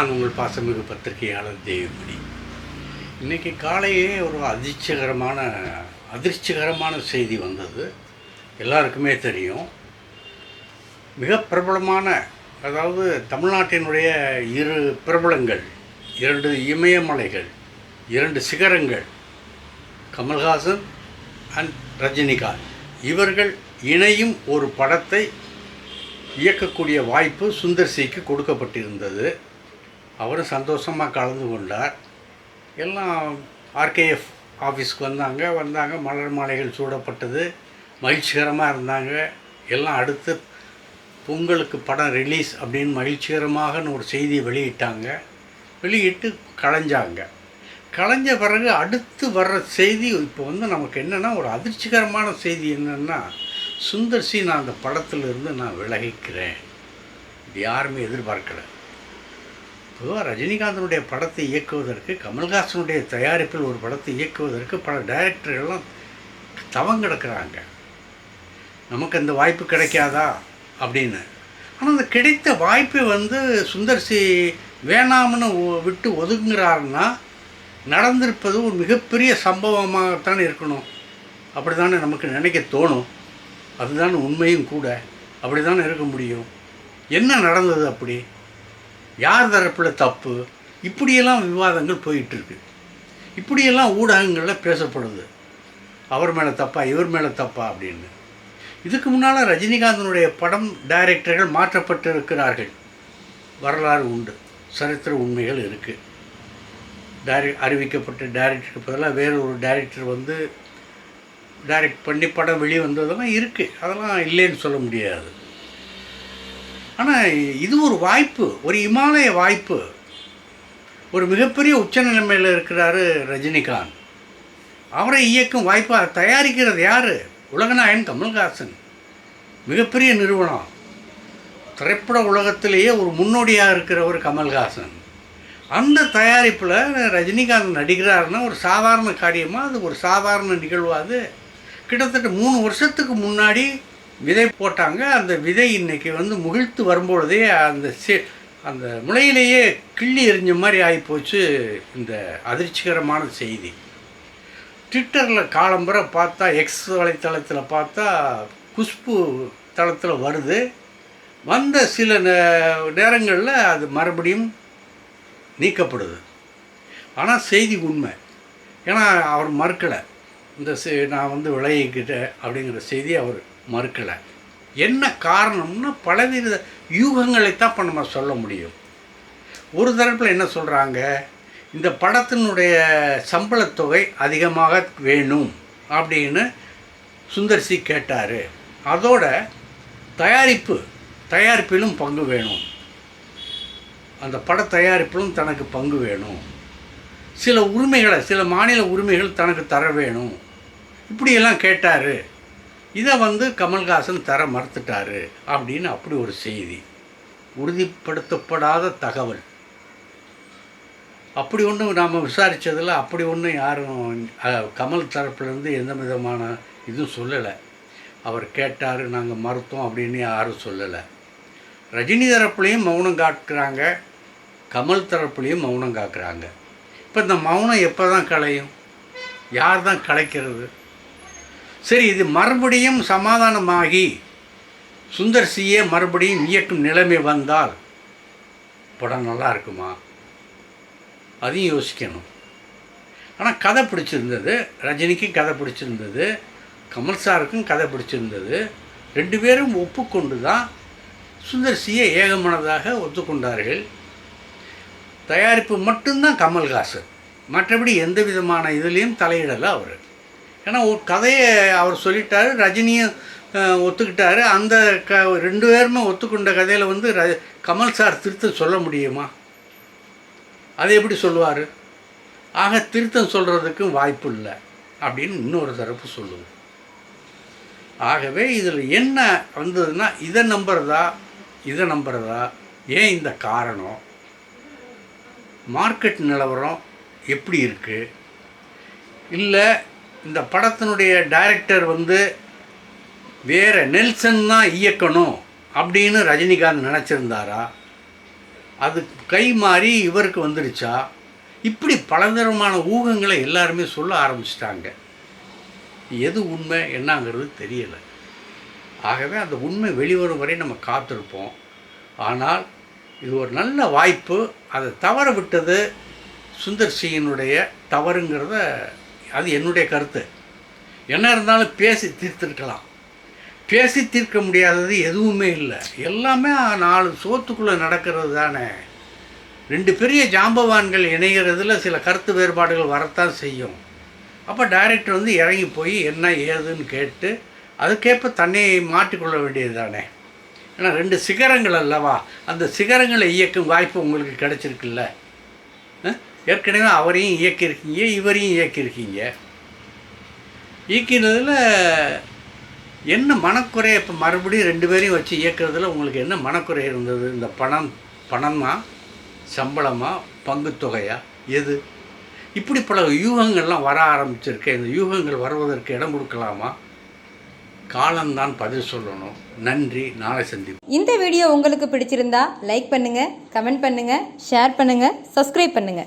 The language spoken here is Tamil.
நான் உங்கள் பாசமிகு பத்திரிகையாளர் தேவிமணி இன்றைக்கி காலையே ஒரு அதிர்ச்சிகரமான அதிர்ச்சிகரமான செய்தி வந்தது. எல்லாருக்குமே தெரியும். மிக பிரபலமான அதாவது தமிழ்நாட்டினுடைய இரு பிரபலங்கள் இரண்டு இமயமலைகள் இரண்டு சிகரங்கள் கமல்ஹாசன் அண்ட் ரஜினிகாந்த். இவர்கள் இணையும் ஒரு படத்தை இயக்கக்கூடிய வாய்ப்பு சுந்தர் சிக்கு கொடுக்கப்பட்டிருந்தது. அவரும் சந்தோஷமாக கலந்து கொண்டார். எல்லாம் ஆர்கேஎஃப் ஆஃபீஸ்க்கு வந்தாங்க. வந்தாங்க. மலர் மாலைகள் சூடப்பட்டது. மகிழ்ச்சிகரமாக இருந்தாங்க. எல்லாம் அடுத்து பொங்கலுக்கு படம் ரிலீஸ் அப்படின்னு மகிழ்ச்சிகரமாகன்னு ஒரு செய்தியை வெளியிட்டாங்க. வெளியிட்டு களைஞ்சாங்க களைஞ்ச பிறகு அடுத்து வர்ற செய்தி இப்போ வந்து நமக்கு என்னென்னா ஒரு அதிர்ச்சிகரமான செய்தி என்னென்னா சுந்தர் சி நான் அந்த படத்திலிருந்து நான் விலகிக்கிறேன். இது யாருமே எதிர்பார்க்கலை. பொதுவாக ரஜினிகாந்தனுடைய படத்தை இயக்குவதற்கு கமல்ஹாசனுடைய தயாரிப்பில் ஒரு படத்தை இயக்குவதற்கு பல டைரக்டர்கள்லாம் தவம் கிடக்கிறாங்க. நமக்கு அந்த வாய்ப்பு கிடைக்காதா? அப்படின்னு. ஆனால் அந்த கிடைத்த வாய்ப்பை வந்து சுந்தர் சி வேணாம்னு விட்டு ஒதுங்குறாருன்னா நடந்திருப்பது ஒரு மிகப்பெரிய சம்பவமாகத்தான் இருக்கணும். அப்படி தானே நமக்கு நினைக்க தோணும். அதுதானே உண்மையும் கூட. அப்படி தானே இருக்க முடியும். என்ன நடந்தது அப்படி? யார் தரப்பில் தப்பு? இப்படியெல்லாம் விவாதங்கள் போயிட்டுருக்கு. இப்படியெல்லாம் ஊடகங்களில் பேசப்படுது. அவர் மேலே தப்பா இவர் மேலே தப்பா அப்படின்னு. இதுக்கு முன்னால் ரஜினிகாந்தனுடைய படம் டைரக்டர்கள் மாற்றப்பட்டு இருக்கிறார்கள் வரலாறு உண்டு. சரித்திர உண்மைகள் இருக்குது டைரக்ட் அறிவிக்கப்பட்ட டைரக்டருக்கு பதிலாக வேறு ஒரு டைரக்டர் வந்து டைரக்ட் பண்ணி படம் வெளியே வந்ததெல்லாம் இருக்குது அதெல்லாம் இல்லைன்னு சொல்ல முடியாது. ஆனால் இது ஒரு வாய்ப்பு ஒரு இமாலய வாய்ப்பு. ஒரு மிகப்பெரிய உச்சநிலைமையில் இருக்கிறாரு ரஜினிகாந்த். அவரை இயக்கும் வாய்ப்பாக தயாரிக்கிறது யார்? உலகநாயகன் கமல்ஹாசன். மிகப்பெரிய நிறுவனம். திரைப்பட உலகத்திலேயே ஒரு முன்னோடியாக இருக்கிறவர் கமல்ஹாசன். அந்த தயாரிப்பில் ரஜினிகாந்த் நடிக்கிறாருன்னா ஒரு சாதாரண காரியமாக அது ஒரு சாதாரண நிகழ்வாக அது? கிட்டத்தட்ட மூணு வருஷத்துக்கு முன்னாடி விதை போட்டாங்க. அந்த விதை இன்னைக்கு வந்து முகிழ்த்து வரும்பொழுதே அந்த சே அந்த முளையிலேயே கிள்ளி எறிஞ்ச மாதிரி ஆகிப்போச்சு இந்த அதிர்ச்சிகரமான செய்தி. ட்விட்டரில் காலம்புரை பார்த்தா எக்ஸ் வலைத்தளத்தில் பார்த்தா குஷ்பு தளத்தில் வருது. வந்த சில நேரங்களில் அது மறுபடியும் நீக்கப்படுது. ஆனால் செய்தி உண்மை. ஏன்னா அவர் மறுக்கலை. இந்த செ- நான் வந்து விளையிக்கிட்டேன் அப்படிங்கிற செய்தி அவர் மறுக்கலை. என்ன காரணம்னா பலவித யூகங்களைத்தான் இப்போ நம்ம சொல்ல முடியும். ஒரு தரப்பில் என்ன சொல்கிறாங்க இந்த படத்தினுடைய சம்பளத் தொகை அதிகமாக வேணும் அப்படின்னு சுந்தர் சி கேட்டார். அதோட தயாரிப்பு தயாரிப்பிலும் பங்கு வேணும். அந்த பட தயாரிப்பிலும் தனக்கு பங்கு வேணும். சில உரிமைகளை சில மாநில உரிமைகள் தனக்கு தர வேணும். இப்படியெல்லாம் கேட்டார். இதை வந்து கமல்ஹாசன் தர மறுத்துட்டாரு அப்படின்னு அப்படி ஒரு செய்தி. உறுதிப்படுத்தப்படாத தகவல். அப்படி ஒன்றும் நாம் விசாரித்ததில் அப்படி ஒன்றும் யாரும் கமல் தரப்புலேருந்து எந்த விதமான இதுவும் சொல்லலை. அவர் கேட்டார் நாங்கள் மறுத்தோம் அப்படின்னு யாரும் சொல்லலை. ரஜினி தரப்புலையும் மௌனம் காட்டுறாங்க கமல் தரப்புலையும் மௌனம் காக்குறாங்க. இப்போ இந்த மௌனம் எப்போ தான் களையும்? யார் தான் கலைக்கிறது? சரி இது மறுபடியும் சமாதானமாகி சுந்தர் சியே மறுபடியும் இயக்கும் நிலைமை வந்தால் படம் நல்லா இருக்குமா? அதையும் யோசிக்கணும். ஆனால் கதை பிடிச்சிருந்தது. ரஜினிக்கும் கதை பிடிச்சிருந்தது. கமல் சாருக்கும் கதை பிடிச்சிருந்தது. ரெண்டு பேரும் ஒப்புக்கொண்டு தான் சுந்தர் சியை ஏகமனதாக ஒத்துக்கொண்டார்கள். தயாரிப்பு மட்டும்தான் கமல்ஹாசன். மற்றபடி எந்த விதமான இதுலேயும் தலையிடலை அவர். ஏன்னா ஒரு கதையை அவர் சொல்லிட்டாரு ரஜினியும் ஒத்துக்கிட்டார் ஒத்துக்கிட்டாரு. அந்த க ரெண்டு பேருமே ஒத்துக்கொண்ட கதையில் வந்து ர கமல் சார் திருத்தம் சொல்ல முடியுமா? அதை எப்படி சொல்லுவார்? ஆக திருத்தம் சொல்கிறதுக்கும் வாய்ப்பு இல்லை அப்படின்னு இன்னொரு தரப்பு சொல்லுது. ஆகவே இதில் என்ன வந்ததுன்னா இதை நம்புறதா? இதை நம்புறதா? ஏன் இந்த காரணம்? மார்க்கெட் நிலவரம் எப்படி இருக்குது இல்லை இந்த படத்தினுடைய டைரக்டர் வந்து வேறு நெல்சன் தான் இயக்கணும் அப்படின்னு ரஜினிகாந்த் நினச்சிருந்தாரா? அது கை மாறி இவருக்கு வந்துடுச்சா? இப்படி பலதரமான ஊகங்களை எல்லாருமே சொல்ல ஆரம்பிச்சிட்டாங்க. எது உண்மை என்னங்கிறது தெரியலை. ஆகவே அந்த உண்மை வெளிவரும் வரை நம்ம காத்திருப்போம். ஆனால் இது ஒரு நல்ல வாய்ப்பு. அதை தவற விட்டது சுந்தர் சிங்கினுடைய தவறுங்கிறத அது என்னுடைய கருத்து. என்ன இருந்தாலும் பேசி தீர்த்திருக்கலாம். பேசி தீர்க்க முடியாதது எதுவுமே இல்லை. எல்லாமே நாலு சோத்துக்குள்ளே நடக்கிறது தானே. ரெண்டு பெரிய ஜாம்பவான்கள் இணைகிறதுல சில கருத்து வேறுபாடுகள் வரத்தான் செய்யும். அப்போ டைரக்டர் வந்து இறங்கி போய் என்ன ஏதுன்னு கேட்டு அதுக்கேற்ப தன்னை மாட்டிக்கொள்ள வேண்டியது தானே. ஏன்னா ரெண்டு சிகரங்கள் அல்லவா? அந்த சிகரங்களை இயக்கும் வாய்ப்பு உங்களுக்கு கிடைச்சிருக்குல்ல. ஏற்கனவே அவரையும் இயக்கியிருக்கீங்க இவரையும் இயக்கியிருக்கீங்க. இயக்கினதில் என்ன மனக்குறை இப்போ மறுபடியும் ரெண்டு பேரையும் வச்சு இயக்குறதுல உங்களுக்கு என்ன மனக்குறை இருந்தது? இந்த பணம் பணமா சம்பளமா பங்குத்தொகையா? எது? இப்படி பல யூகங்கள்லாம் வர ஆரம்பிச்சிருக்கேன் இந்த யூகங்கள் வருவதற்கு இடம் கொடுக்கலாமா? காலம்தான் பதில் சொல்லணும். நன்றி நாளை சந்திப்போம். இந்த வீடியோ உங்களுக்கு பிடிச்சிருந்தா லைக் பண்ணுங்க கமெண்ட் பண்ணுங்க ஷேர் பண்ணுங்க சப்ஸ்கிரைப் பண்ணுங்க.